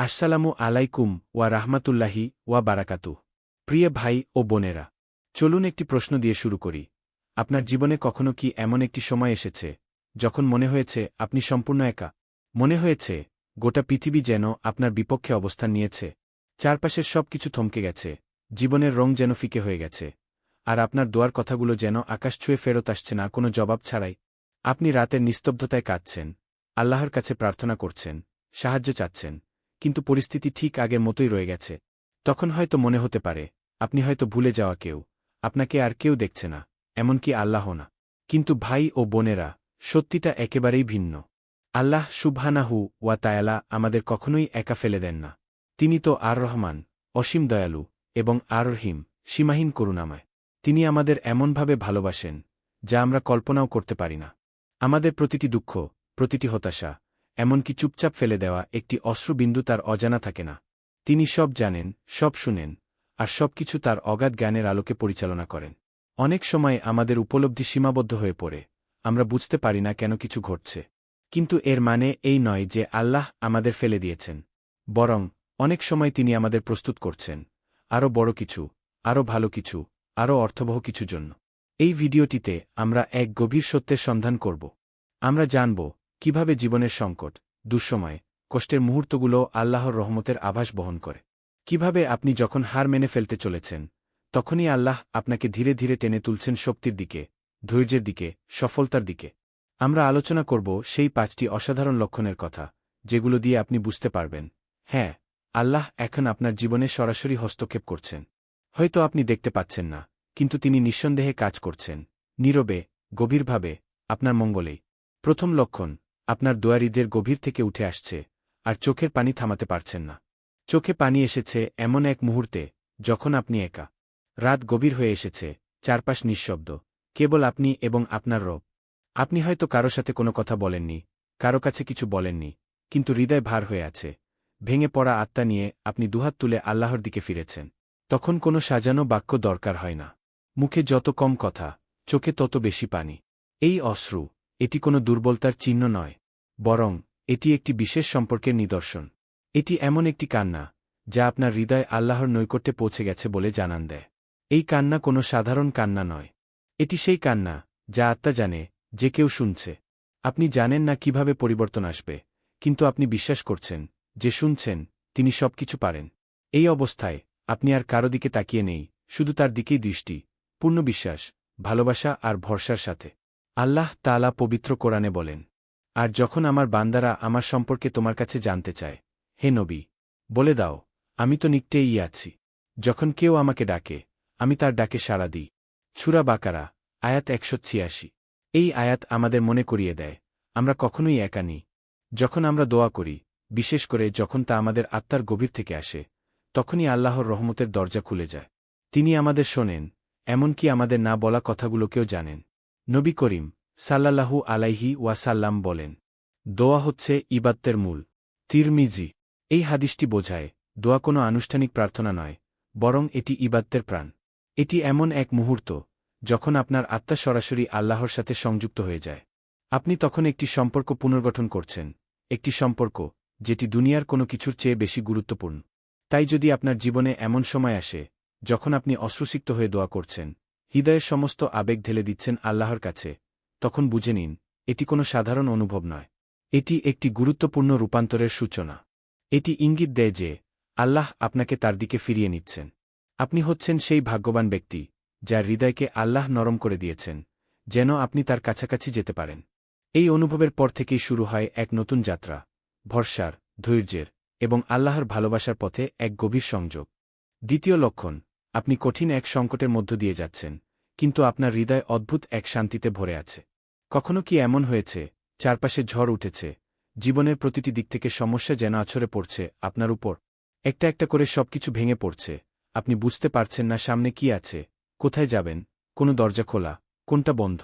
আসসালামু আলাইকুম ওয়া রাহমাতুল্লাহি ওয়া বারাকাতু প্রিয় ভাই ও বোনেরা, চলুন একটি প্রশ্ন দিয়ে শুরু করি। আপনার জীবনে কখনো কি এমন একটি সময় এসেছে, যখন মনে হয়েছে আপনি সম্পূর্ণ একা? মনে হয়েছে, গোটা পৃথিবী যেন আপনার বিপক্ষে অবস্থান নিয়েছে, চারপাশের সব কিছু থমকে গেছে, জীবনের রং যেন ফিকে হয়ে গেছে, আর আপনার দোয়ার কথাগুলো যেন আকাশ ছুঁয়ে ফেরত আসছে না, কোনো জবাব ছাড়াই। আপনি রাতের নিস্তব্ধতায় কাঁদছেন, আল্লাহর কাছে প্রার্থনা করছেন, সাহায্য চাচ্ছেন কিন্তু পরিস্থিতি ঠিক আগের মতোই রয়ে গেছে। তখন হয়তো মনে হতে পারে, আপনি হয়তো ভুলে যাওয়া কেউ, আপনাকে আর কেউ দেখছে না, এমনকি আল্লাহ না। কিন্তু ভাই ও বোনেরা, সত্যিটা একেবারেই ভিন্ন। আল্লাহ সুবহানাহু ওয়া তায়ালা আমাদের কখনোই একা ফেলে দেন না। তিনি তো আর রহমান, অসীম দয়ালু এবং আর রহিম, সীমাহীন করুণাময়। তিনি আমাদের এমনভাবে ভালোবাসেন, যা আমরা কল্পনাও করতে পারি না। আমাদের প্রতিটি দুঃখ, প্রতিটি হতাশা এমনকি চুপচাপ ফেলে দেওয়া একটি অশ্রুবিন্দু তার অজানা থাকে না। তিনি সব জানেন, সব শুনেন, আর সবকিছু তার অগাধ জ্ঞানের আলোকে পরিচালনা করেন। অনেক সময় আমাদের উপলব্ধি সীমাবদ্ধ হয়ে পড়ে, আমরা বুঝতে পারি না কেন কিছু ঘটছে। কিন্তু এর মানে এই নয় যে আল্লাহ আমাদের ফেলে দিয়েছেন, বরং অনেক সময় তিনি আমাদের প্রস্তুত করছেন, আরও বড় কিছু, আরও ভালো কিছু, আরও অর্থবহ কিছু জন্য। এই ভিডিওটিতে আমরা এক গভীর সত্যের সন্ধান করব। আমরা জানব কীভাবে জীবনের সংকট, দুঃসময়, কষ্টের মুহূর্তগুলো আল্লাহর রহমতের আভাস বহন করে? কীভাবে আপনি যখন হার মেনে ফেলতে চলেছেন, তখনই আল্লাহ আপনাকে ধীরে ধীরে টেনে তুলছেন শক্তির দিকে, ধৈর্যের দিকে, সফলতার দিকে? আমরা আলোচনা করব সেই পাঁচটি অসাধারণ লক্ষণের কথা, যেগুলো দিয়ে আপনি বুঝতে পারবেন হ্যাঁ আল্লাহ এখন আপনার জীবনে সরাসরি হস্তক্ষেপ করছেন। হয়তো আপনি দেখতে পাচ্ছেন না, কিন্তু তিনি নিঃসন্দেহে কাজ করছেন, নীরবে, গভীরভাবে, আপনার মঙ্গলেই। প্রথম লক্ষণ আপনার দোয়ারিদের গভীর থেকে উঠে আসছে, আর চোখের পানি থামাতে পারছেন না। চোখে পানি এসেছে এমন এক মুহূর্তে, যখন আপনি একা। রাত গভীর হয়ে এসেছে, চারপাশ নিঃশব্দ, কেবল আপনি এবং আপনার রব। আপনি হয়তো কারও সাথে কোনো কথা বলেননি, কারও কাছে কিছু বলেননি, কিন্তু হৃদয় ভার হয়ে আছে। ভেঙে পড়া আত্মা নিয়ে আপনি দুহাত তুলে আল্লাহর দিকে ফিরেছেন। তখন কোনো সাজানো বাক্য দরকার হয় না। মুখে যত কম কথা, চোখে তত বেশি পানি। এই অশ্রু, এটি কোনো দুর্বলতার চিহ্ন নয়। বরং, এটি একটি বিশেষ সম্পর্কের নিদর্শন। এটি এমন একটি কান্না, যা আপনার হৃদয় আল্লাহর নৈকট্যে পৌঁছে গেছে বলে জানান দেয়। এই কান্না কোনো সাধারণ কান্না নয়। এটি সেই কান্না, যা আত্মা জানে, যে কেউ শুনছে। আপনি জানেন না কীভাবে পরিবর্তন আসবে, কিন্তু আপনি বিশ্বাস করছেন, যে শুনছেন, তিনি সবকিছু পারেন। এই অবস্থায়, আপনি আর কারও দিকে তাকিয়ে নেই, শুধু তার দিকেই দৃষ্টি, পূর্ণ বিশ্বাস, ভালোবাসা আর ভরসার সাথে। আল্লাহ তালা পবিত্র কোরআনে বলেন আর যখন আমার বান্দারা আমার সম্পর্কে তোমার কাছে জানতে চায়, হে নবী, বলে দাও, আমি তো নিকটেই আছি। যখন কেউ আমাকে ডাকে, আমি তার ডাকে সাড়া দিই। ছুরা বাকারা, আয়াত একশো ছিয়াশি। এই আয়াত আমাদের মনে করিয়ে দেয়, আমরা কখনোই একা নিই। যখন আমরা দোয়া করি, বিশেষ করে যখন তা আমাদের আত্মার গভীর থেকে আসে, তখনই আল্লাহর রহমতের দরজা খুলে যায়। তিনি আমাদের শোনেন, এমনকি আমাদের না বলা কথাগুলোকেও জানেন। নবী করিম সাল্লাল্লাহু আলাইহি ওয়াসাল্লাম বলেন, দোয়া হচ্ছে ইবাত্তের মূল। তিরমিজি, এই হাদিসটি বোঝায়, দোয়া কোনো আনুষ্ঠানিক প্রার্থনা নয়, বরং এটি ইবাত্তের প্রাণ। এটি এমন এক মুহূর্ত, যখন আপনার আত্মা সরাসরি আল্লাহর সাথে সংযুক্ত হয়ে যায়। আপনি তখন একটি সম্পর্ক পুনর্গঠন করছেন, একটি সম্পর্ক, যেটি দুনিয়ার কোনো কিছুর চেয়ে বেশি গুরুত্বপূর্ণ। তাই যদি আপনার জীবনে এমন সময় আসে, যখন আপনি অশ্রুসিক্ত হয়ে দোয়া করছেন, হৃদয়ের সমস্ত আবেগ ঢেলে দিচ্ছেন আল্লাহর কাছে তখন বুঝে নিন, এটি কোনো সাধারণ অনুভব নয়। এটি একটি গুরুত্বপূর্ণ রূপান্তরের সূচনা। এটি ইঙ্গিত দেয় যে, আল্লাহ আপনাকে তার দিকে ফিরিয়ে নিচ্ছেন। আপনি হচ্ছেন সেই ভাগ্যবান ব্যক্তি, যার হৃদয়কে আল্লাহ নরম করে দিয়েছেন, যেন আপনি তার কাছাকাছি যেতে পারেন। এই অনুভবের পর থেকেই শুরু হয় এক নতুন যাত্রা, ভরসার, ধৈর্যের এবং আল্লাহর ভালোবাসার পথে এক গভীর সংযোগ। দ্বিতীয় লক্ষণ, আপনি কঠিন এক সংকটের মধ্য দিয়ে যাচ্ছেন, কিন্তু আপনার হৃদয় অদ্ভুত এক শান্তিতে ভরে আছে। কখনো কি এমন হয়েছে? চারপাশে ঝড় উঠেছে। জীবনের প্রতিটি দিক থেকে সমস্যা যেন আছড়ে পড়ছে আপনার উপর। একটা একটা করে সবকিছু ভেঙে পড়ছে। আপনি বুঝতে পারছেন না সামনে কি আছে। কোথায় যাবেন? কোনো দরজা খোলা। কোনটা বন্ধ?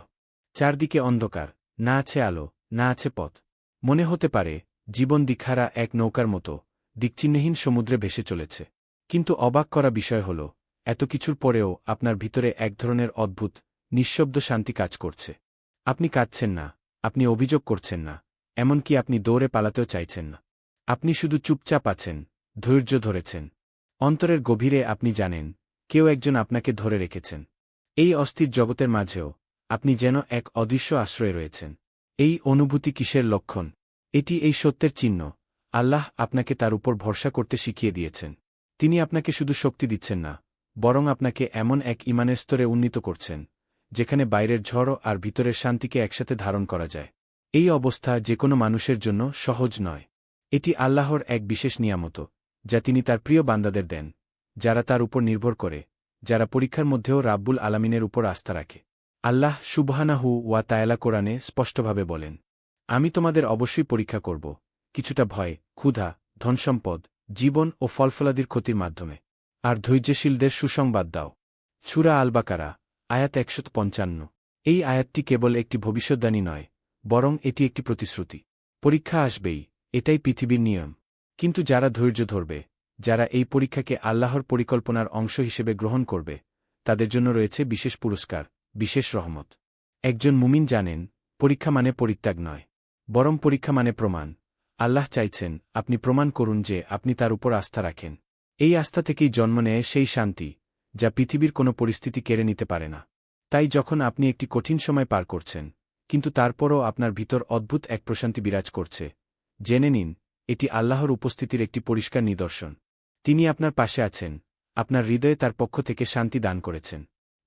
চারদিকে অন্ধকার। না আছে আলো, না আছে পথ। মনে হতে পারে, জীবন দীক্ষারা এক নৌকার মতো, দিকচিহ্নহীন সমুদ্রে ভেসে চলেছে। কিন্তু অবাক করা বিষয় হল, এত কিছুর পরেও আপনার ভিতরে এক ধরনের অদ্ভুত, নিঃশব্দ শান্তি কাজ করছে। আপনি কাঁদছেন না, আপনি অভিযোগ করছেন না, এমনকি আপনি দৌড়ে পালাতেও চাইছেন না। আপনি শুধু চুপচাপ আছেন, ধৈর্য ধরেছেন। অন্তরের গভীরে আপনি জানেন, কেউ একজন আপনাকে ধরে রেখেছেন। এই অস্থির জগতের মাঝেও আপনি যেন এক অদৃশ্য আশ্রয়ে রয়েছেন। এই অনুভূতি কিসের লক্ষণ? এটি এই সত্যের চিহ্ন। আল্লাহ আপনাকে তার উপর ভরসা করতে শিখিয়ে দিয়েছেন। তিনি আপনাকে শুধু শক্তি দিচ্ছেন না, বরং আপনাকে এমন এক ইমানের স্তরে উন্নীত করছেন। যেখানে বাইরের ঝড় আর ভিতরের শান্তিকে একসাথে ধারণ করা যায়। এই অবস্থা যে কোনো মানুষের জন্য সহজ নয়। এটি আল্লাহর এক বিশেষ নিয়ামত, যা তিনি তার প্রিয় বান্দাদের দেন, যারা তার উপর নির্ভর করে, যারা পরীক্ষার মধ্যেও রাব্বুল আলামিনের উপর আস্থা রাখে। আল্লাহ সুবহানাহু ওয়া তায়ালা কোরআনে স্পষ্টভাবে বলেন, আমি তোমাদের অবশ্যই পরীক্ষা করব, কিছুটা ভয়, ক্ষুধা, ধনসম্পদ, জীবন ও ফলফলাদির ক্ষতির মাধ্যমে। আর ধৈর্যশীলদের সুসংবাদ দাও। ছুরা আলবাকারা আয়াত একশত পঞ্চান্ন। এই আয়াতটি কেবল একটি ভবিষ্যদ্বাণী নয়, বরং এটি একটি প্রতিশ্রুতি। পরীক্ষা আসবেই, এটাই পৃথিবীর নিয়ম। কিন্তু যারা ধৈর্য ধরবে, যারা এই পরীক্ষাকে আল্লাহর পরিকল্পনার অংশ হিসেবে গ্রহণ করবে, তাদের জন্য রয়েছে বিশেষ পুরস্কার, বিশেষ রহমত। একজন মুমিন জানেন, পরীক্ষা মানে পরিত্যাগ নয়, বরং পরীক্ষা মানে প্রমাণ। আল্লাহ চাইছেন, আপনি প্রমাণ করুন যে আপনি তার উপর আস্থা রাখেন। এই আস্থা থেকেই জন্ম নেয় সেই শান্তি যা পৃথিবীর কোনো পরিস্থিতি কেড়ে নিতে পারে না। তাই যখন আপনি একটি কঠিন সময় পার করছেন, কিন্তু তারপরও আপনার ভিতর অদ্ভুত এক প্রশান্তি বিরাজ করছে। জেনে নিন, এটি আল্লাহর উপস্থিতির একটি পরিষ্কার নিদর্শন। তিনি আপনার পাশে আছেন, আপনার হৃদয়ে তার পক্ষ থেকে শান্তি দান করেছেন।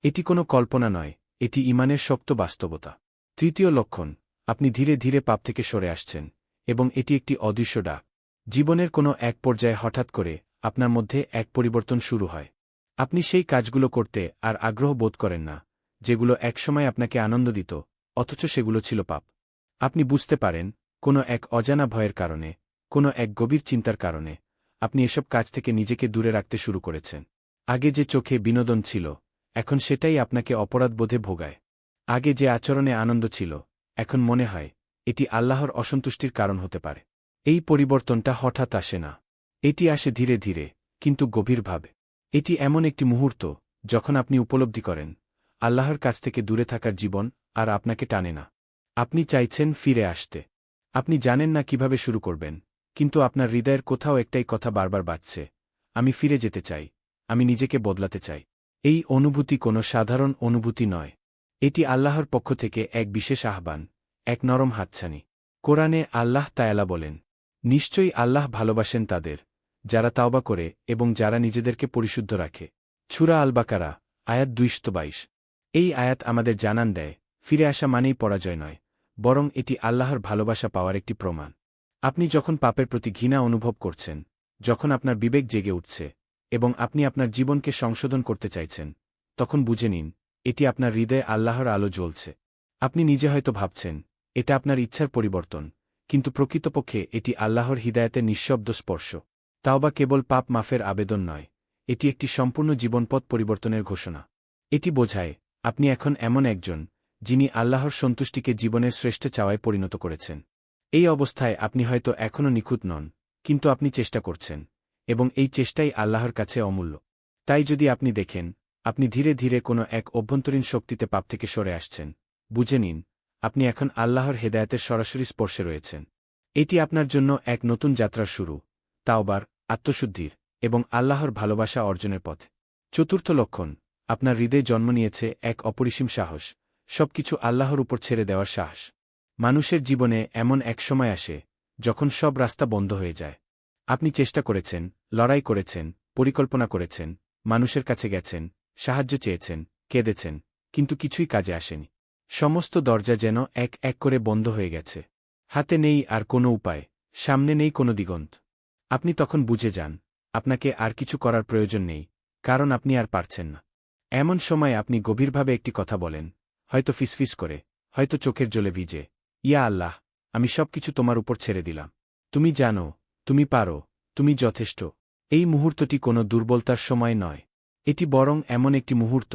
এটি কোনো কল্পনা নয়, এটি ইমানের শক্ত বাস্তবতা। তৃতীয় লক্ষণ, আপনি ধীরে ধীরে পাপ থেকে সরে আসছেন, এবং এটি একটি অদৃশ্য ডাক। জীবনের কোনো এক পর্যায়ে হঠাৎ করে আপনার মধ্যে এক পরিবর্তন শুরু হয়। আপনি সেই কাজগুলো করতে আর আগ্রহ বোধ করেন না, যেগুলো একসময় আপনাকে আনন্দ দিত, অথচ সেগুলো ছিল পাপ। আপনি বুঝতে পারেন, কোনো এক অজানা ভয়ের কারণে, কোনো এক গভীর চিন্তার কারণে, আপনি এসব কাজ থেকে নিজেকে দূরে রাখতে শুরু করেছেন। আগে যে চোখে বিনোদন ছিল, এখন সেটাই আপনাকে অপরাধবোধে ভোগায়। আগে যে আচরণে আনন্দ ছিল, এখন মনে হয়, এটি আল্লাহর অসন্তুষ্টির কারণ হতে পারে। এই পরিবর্তনটা হঠাৎ আসে না। এটি আসে ধীরে ধীরে, কিন্তু গভীরভাবে। এটি এমন একটি মুহূর্ত, যখন আপনি উপলব্ধি করেন, আল্লাহর কাছ থেকে দূরে থাকার জীবন আর আপনাকে টানে না। আপনি চাইছেন ফিরে আসতে। আপনি জানেন না কীভাবে শুরু করবেন, কিন্তু আপনার হৃদয়ের কোথাও একটাই কথা বারবার বাজছে, আমি ফিরে যেতে চাই, আমি নিজেকে বদলাতে চাই। এই অনুভূতি কোনো সাধারণ অনুভূতি নয়। এটি আল্লাহর পক্ষ থেকে এক বিশেষ আহ্বান, এক নরম হাতছানি। কোরআনে আল্লাহ তায়ালা বলেন, নিশ্চয়ই আল্লাহ ভালোবাসেন তাদের যারা তাওবা করে এবং যারা নিজেদেরকে পরিশুদ্ধ রাখে। ছুরা আলবাকারা, আয়াত দুইশত বাইশ। এই আয়াত আমাদের জানান দেয়, ফিরে আসা মানেই পরাজয় নয়, বরং এটি আল্লাহর ভালোবাসা পাওয়ার একটি প্রমাণ। আপনি যখন পাপের প্রতি ঘৃণা অনুভব করছেন, যখন আপনার বিবেক জেগে উঠছে এবং আপনি আপনার জীবনকে সংশোধন করতে চাইছেন, তখন বুঝে নিন, এটি আপনার হৃদয়ে আল্লাহর আলো জ্বলছে। আপনি নিজে হয়তো ভাবছেন, এটা আপনার ইচ্ছার পরিবর্তন, কিন্তু প্রকৃতপক্ষে এটি আল্লাহর হৃদায়তের নিঃশব্দ স্পর্শ। তাও বা কেবল পাপ মাফের আবেদন নয়, এটি একটি সম্পূর্ণ জীবনপথ পরিবর্তনের ঘোষণা। এটি বোঝায়, আপনি এখন এমন একজন, যিনি আল্লাহর সন্তুষ্টিকে জীবনের শ্রেষ্ঠ চাওয়ায় পরিণত করেছেন। এই অবস্থায় আপনি হয়তো এখনও নিখুঁত নন, কিন্তু আপনি চেষ্টা করছেন, এবং এই চেষ্টাই আল্লাহর কাছে অমূল্য। তাই যদি আপনি দেখেন, আপনি ধীরে ধীরে কোনো এক অভ্যন্তরীণ শক্তিতে পাপ থেকে সরে আসছেন, বুঝে নিন, আপনি এখন আল্লাহর হেদায়তের সরাসরি স্পর্শে রয়েছেন। এটি আপনার জন্য এক নতুন যাত্রার শুরু। তাওবার, আত্মশুদ্ধির এবং আল্লাহর ভালোবাসা অর্জনের পথ। চতুর্থ লক্ষণ, আপনার হৃদয়ে জন্ম নিয়েছে এক অপরিসীম সাহস, সবকিছু আল্লাহর উপর ছেড়ে দেওয়ার সাহস। মানুষের জীবনে এমন এক সময় আসে, যখন সব রাস্তা বন্ধ হয়ে যায়। আপনি চেষ্টা করেছেন, লড়াই করেছেন, পরিকল্পনা করেছেন, মানুষের কাছে গেছেন, সাহায্য চেয়েছেন, কেঁদেছেন, কিন্তু কিছুই কাজে আসেনি। সমস্ত দরজা যেন এক এক করে বন্ধ হয়ে গেছে। হাতে নেই আর কোনো উপায়, সামনে নেই কোনো দিগন্ত। আপনি তখন বুঝে যান, আপনাকে আর কিছু করার প্রয়োজন নেই, কারণ আপনি আর পারছেন না। এমন সময় আপনি গভীরভাবে একটি কথা বলেন, হয়তো ফিসফিস করে, হয়তো চোখের জলে ভিজে, ইয়া আল্লাহ, আমি সব কিছু তোমার উপর ছেড়ে দিলাম। তুমি জানো, তুমি পারো, তুমি যথেষ্ট। এই মুহূর্তটি কোনো দুর্বলতার সময় নয়। এটি বরং এমন একটি মুহূর্ত,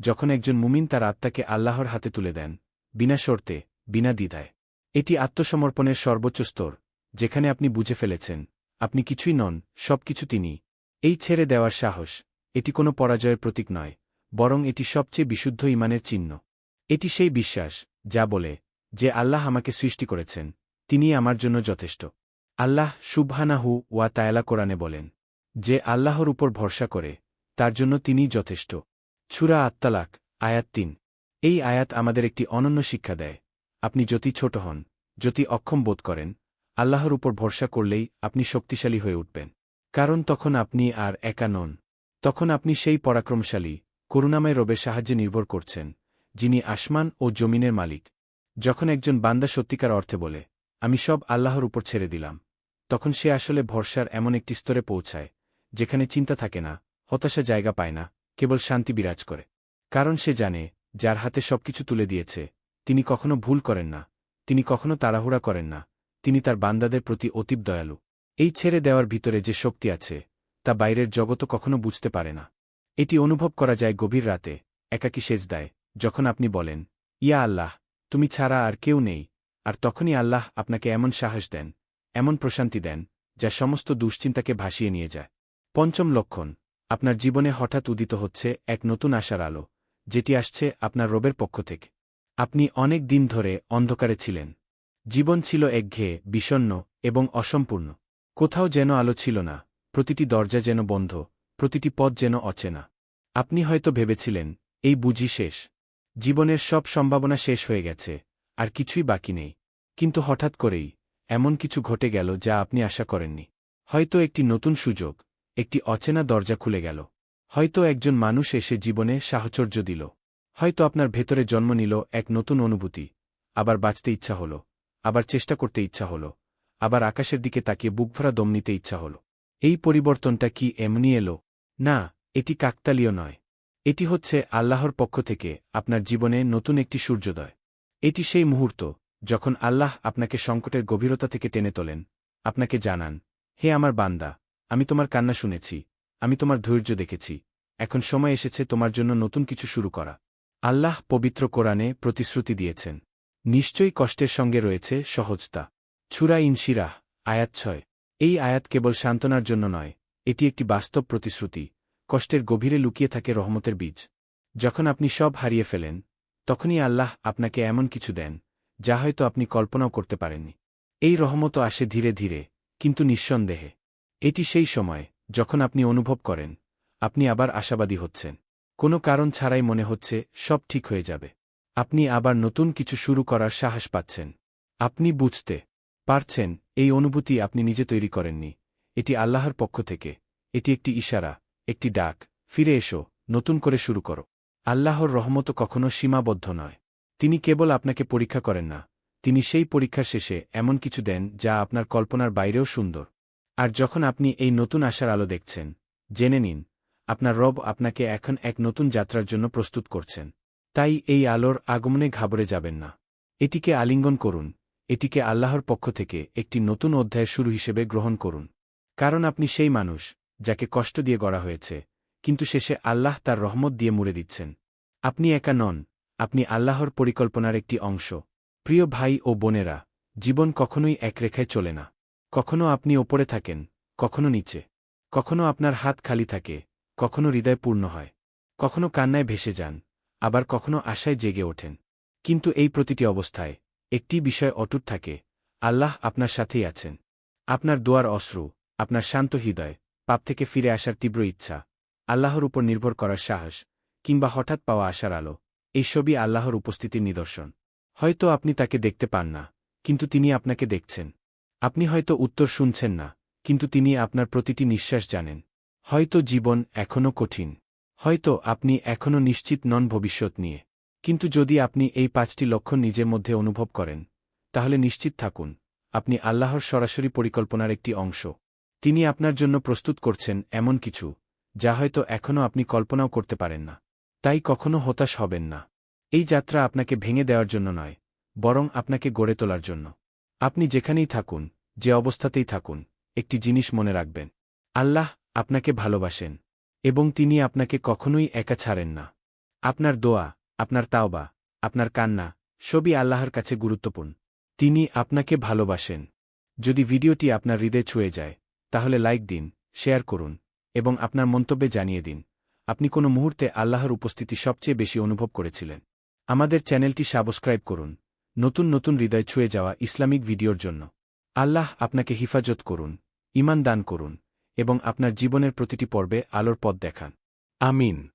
যখন একজন মুমিন তার আত্মাকে আল্লাহর হাতে তুলে দেন, বিনা শর্তে, বিনা দ্বিধায়। এটি আত্মসমর্পণের সর্বোচ্চ স্তর, যেখানে আপনি বুঝে ফেলেছেন আপনি কিছুই নন সব কিছু তিনি। এই ছেড়ে দেওয়ার সাহস, এটি কোনো পরাজয়ের প্রতীক নয়, বরং এটি সবচেয়ে বিশুদ্ধ ইমানের চিহ্ন। এটি সেই বিশ্বাস, যা বলে, যে আল্লাহ আমাকে সৃষ্টি করেছেন, তিনিই আমার জন্য যথেষ্ট। আল্লাহ সুবহানাহু ওয়া তায়ালা কোরআনে বলেন, যে আল্লাহর উপর ভরসা করে, তার জন্য তিনিই যথেষ্ট। ছুরা আত্মালাক আয়াত তিন। এই আয়াত আমাদের একটি অনন্য শিক্ষা দেয়। আপনি যতি ছোট হন যতি অক্ষম বোধ করেন আল্লাহর উপর ভরসা করলেই আপনি শক্তিশালী হয়ে উঠবেন। কারণ তখন আপনি আর একা নন। তখন আপনি সেই পরাক্রমশালী, করুণাময় রবের সাহায্যে নির্ভর করছেন, যিনি আসমান ও জমিনের মালিক। যখন একজন বান্দা সত্যিকার অর্থে বলে, আমি সব আল্লাহর উপর ছেড়ে দিলাম, তখন সে আসলে ভরসার এমন একটি স্তরে পৌঁছায়, যেখানে চিন্তা থাকে না, হতাশা জায়গা পায় না, কেবল শান্তি বিরাজ করে। কারণ সে জানে, যার হাতে সবকিছু তুলে দিয়েছে, তিনি কখনো ভুল করেন না, তিনি কখনো তাড়াহুড়া করেন না তিনি তার বান্দাদের প্রতি অতীব দয়ালু। এই ছেড়ে দেওয়ার ভিতরে যে শক্তি আছে, তা বাইরের জগত কখনো বুঝতে পারে না। এটি অনুভব করা যায় গভীর রাতে, একাকী সেচ দেয় যখন আপনি বলেন, ইয়া আল্লাহ, তুমি ছাড়া আর কেউ নেই। আর তখনই আল্লাহ আপনাকে এমন সাহস দেন, এমন প্রশান্তি দেন, যা সমস্ত দুশ্চিন্তাকে ভাসিয়ে নিয়ে যায়। পঞ্চম লক্ষণ, আপনার জীবনে হঠাৎ উদিত হচ্ছে এক নতুন আশার আলো, যেটি আসছে আপনার রবের পক্ষ থেকে। আপনি অনেক দিন ধরে অন্ধকারে ছিলেন। জীবন ছিল একঘেয়ে বিষণ্ন এবং অসম্পূর্ণ। কোথাও যেন আলো ছিল না, প্রতিটি দরজা যেন বন্ধ, প্রতিটি পথ যেন অচেনা। আপনি হয়তো ভেবেছিলেন, এই বুঝি শেষ। জীবনের সব সম্ভাবনা শেষ হয়ে গেছে, আর কিছুই বাকি নেই। কিন্তু হঠাৎ করেই এমন কিছু ঘটে গেল যা আপনি আশা করেননি। হয়তো একটি নতুন সুযোগ, একটি অচেনা দরজা খুলে গেল। হয়তো একজন মানুষ এসে জীবনে সাহচর্য দিল। হয়তো আপনার ভেতরে জন্ম নিল এক নতুন অনুভূতি, আবার বাঁচতে ইচ্ছা হল। আবার চেষ্টা করতে ইচ্ছা হল। আবার আকাশের দিকে তাকিয়ে বুকভরা দম নিতে ইচ্ছা হল। এই পরিবর্তনটা কি এমনি এলো? না, এটি কাকতালীয় নয়। এটি হচ্ছে আল্লাহর পক্ষ থেকে আপনার জীবনে নতুন একটি সূর্যোদয়। এটি সেই মুহূর্ত যখন আল্লাহ আপনাকে সংকটের গভীরতা থেকে টেনে তোলেন। আপনাকে জানান, হে আমার বান্দা, আমি তোমার কান্না শুনেছি, আমি তোমার ধৈর্য দেখেছি, এখন সময় এসেছে তোমার জন্য নতুন কিছু শুরু করা। আল্লাহ পবিত্র কোরআনে প্রতিশ্রুতি দিয়েছেন। নিশ্চয়ই কষ্টের সঙ্গে রয়েছে সহজতা। ছুরা ইনশিরাহ আয়াত ছয়। এই আয়াত কেবল সান্ত্বনার জন্য নয়, এটি একটি বাস্তব প্রতিশ্রুতি, কষ্টের গভীরে লুকিয়ে থাকে রহমতের বীজ। যখন আপনি সব হারিয়ে ফেলেন, তখনই আল্লাহ আপনাকে এমন কিছু দেন, যা হয়তো আপনি কল্পনাও করতে পারেননি। এই রহমতও আসে ধীরে ধীরে, কিন্তু নিঃসন্দেহে। এটি সেই সময়, যখন আপনি অনুভব করেন, আপনি আবার আশাবাদী হচ্ছেন। কোনো কারণ ছাড়াই মনে হচ্ছে সব ঠিক হয়ে যাবে। আপনি আবার নতুন কিছু শুরু করার সাহস পাচ্ছেন। আপনি বুঝতে পারছেন, এই অনুভূতি আপনি নিজে তৈরি করেননি। এটি আল্লাহর পক্ষ থেকে। এটি একটি ইশারা, একটি ডাক। ফিরে এসো, নতুন করে শুরু করো। আল্লাহর রহমত কখনো সীমাবদ্ধ নয়। তিনি কেবল আপনাকে পরীক্ষা করেন না। তিনি সেই পরীক্ষার শেষে এমন কিছু দেন যা আপনার কল্পনার বাইরেও সুন্দর। আর যখন আপনি এই নতুন আশার আলো দেখছেন, জেনে নিন, আপনার রব আপনাকে এখন এক নতুন যাত্রার জন্য প্রস্তুত করছেন। তাই এই আলোর আগমনে ঘাবড়ে যাবেন না। এটিকে আলিঙ্গন করুন, এটিকে আল্লাহর পক্ষ থেকে একটি নতুন অধ্যায়ের শুরু হিসেবে গ্রহণ করুন। কারণ আপনি সেই মানুষ, যাকে কষ্ট দিয়ে গড়া হয়েছে, কিন্তু শেষে আল্লাহ তার রহমত দিয়ে মুড়ে দিচ্ছেন। আপনি একা নন, আপনি আল্লাহর পরিকল্পনার একটি অংশ। প্রিয় ভাই ও বোনেরা, জীবন কখনোই এক রেখায় চলে না। কখনো আপনি ওপরে থাকেন, কখনো নিচে। কখনো আপনার হাত খালি থাকে, কখনো হৃদয় পূর্ণ হয়। কখনো কান্নায় ভেসে যান আবার কখনো আশায় জেগে ওঠেন। কিন্তু এই প্রতিটি অবস্থায় একটি বিষয় অটুট থাকে, আল্লাহ আপনার সাথেই আছেন। আপনার দোয়ার অশ্রু, আপনার শান্ত হৃদয়, পাপ থেকে ফিরে আসার তীব্র ইচ্ছা, আল্লাহর উপর নির্ভর করার সাহস, কিংবা হঠাৎ পাওয়া আশার আলো এই সবই আল্লাহর উপস্থিতির নিদর্শন। হয়তো আপনি তাকে দেখতে পান না, কিন্তু তিনি আপনাকে দেখছেন। আপনি হয়তো উত্তর শুনছেন না, কিন্তু তিনি আপনার প্রতিটি নিঃশ্বাস জানেন। হয়তো জীবন এখনও কঠিন। হয়তো আপনি এখনও নিশ্চিত নন ভবিষ্যৎ নিয়ে। কিন্তু যদি আপনি এই পাঁচটি লক্ষণ নিজের মধ্যে অনুভব করেন, তাহলে নিশ্চিত থাকুন, আপনি আল্লাহর সরাসরি পরিকল্পনার একটি অংশ। তিনি আপনার জন্য প্রস্তুত করছেন এমন কিছু, যা হয়তো এখনও আপনি কল্পনাও করতে পারেন না। তাই কখনও হতাশ হবেন না। এই যাত্রা আপনাকে ভেঙে দেওয়ার জন্য নয়, বরং আপনাকে গড়ে তোলার জন্য। আপনি যেখানেই থাকুন, যে অবস্থাতেই থাকুন, একটি জিনিস মনে রাখবেন। আল্লাহ আপনাকে ভালোবাসেন। এবং তিনি আপনাকে কখনোই একা ছাড়েন না। আপনার দোয়া, আপনার তাওবা, আপনার কান্না, সবই আল্লাহর কাছে গুরুত্বপূর্ণ। তিনি আপনাকে ভালোবাসেন। যদি ভিডিওটি আপনার হৃদয় ছুঁয়ে যায়, তাহলে লাইক দিন, শেয়ার করুন, এবং আপনার মন্তব্যে জানিয়ে দিন, আপনি কোনো মুহূর্তে আল্লাহর উপস্থিতি সবচেয়ে বেশি অনুভব করেছিলেন। আমাদের চ্যানেলটি সাবস্ক্রাইব করুন। নতুন নতুন হৃদয় ছুঁয়ে যাওয়া ইসলামিক ভিডিওর জন্য। আল্লাহ আপনাকে হিফাজত করুন ইমান দান করুন। এবং আপনার জীবনের প্রতিটি পর্বে আলোর পথ দেখান। আমিন।